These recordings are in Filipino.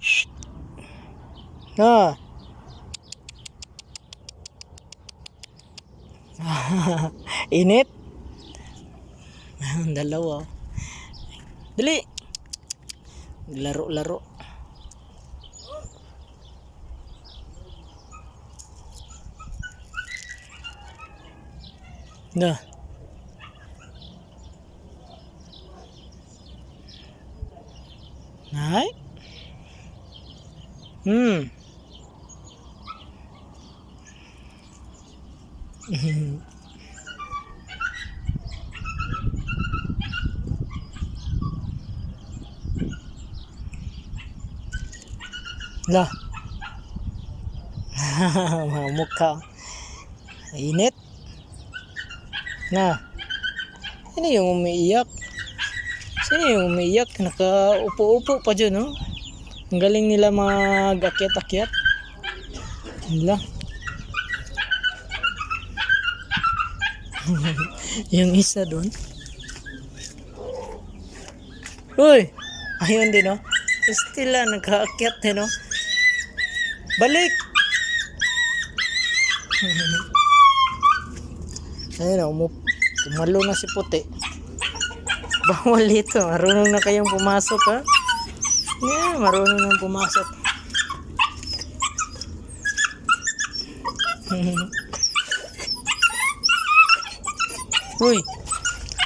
Shh. Na. Init. Dalawa. Dali. Laro-laro. Na. Nay? Hmm. La. Mamuk ka. Init. Na. Sino yung umiiyak? Sino yung umiiyak? Nakaupo-upo pa dyan, no? Ang galing nila mag-akyat-akyat. Nila. yung isa doon. Uy! Ayun din, no? Still lang, nagkaakyat, eh, no? Balik! Ayun na, umup. Tumalo na si puti. Bawal ito. Marunong na kayong pumasok, ha? Yeah, marunong na pumasok. Uy!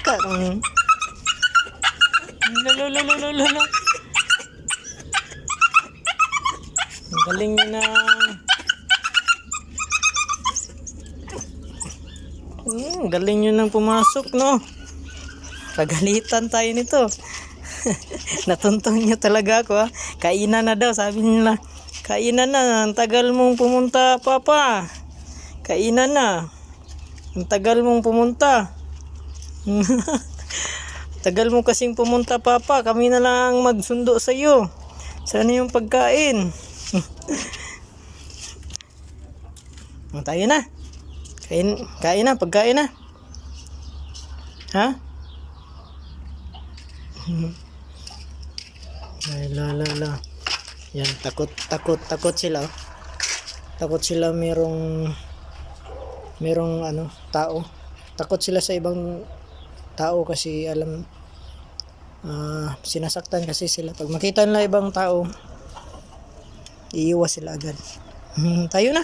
Karang... Lalalalalalala. Ang galing niya na... Hmm, galing nyo nang pumasok, no? Pagalitan tayo nito. Natuntong nyo talaga ako, ha? Kainan na daw, sabi nila. Kainan na, ang tagal mong pumunta, papa. Kainan na. Ang tagal mong pumunta. tagal mo kasing pumunta, papa. Kami na lang magsundo sa iyo. Sana yung pagkain. O, tayo na. Kain, kain na, pagkain na. Ha? Ay, la, la, la. Yan, takot, takot, takot sila. oh. Takot sila merong, merong ano, tao. Takot sila sa ibang tao kasi alam, ah, sinasaktan kasi sila. Pag makita nila ibang tao, iiwas sila agad. Hmm, tayo na.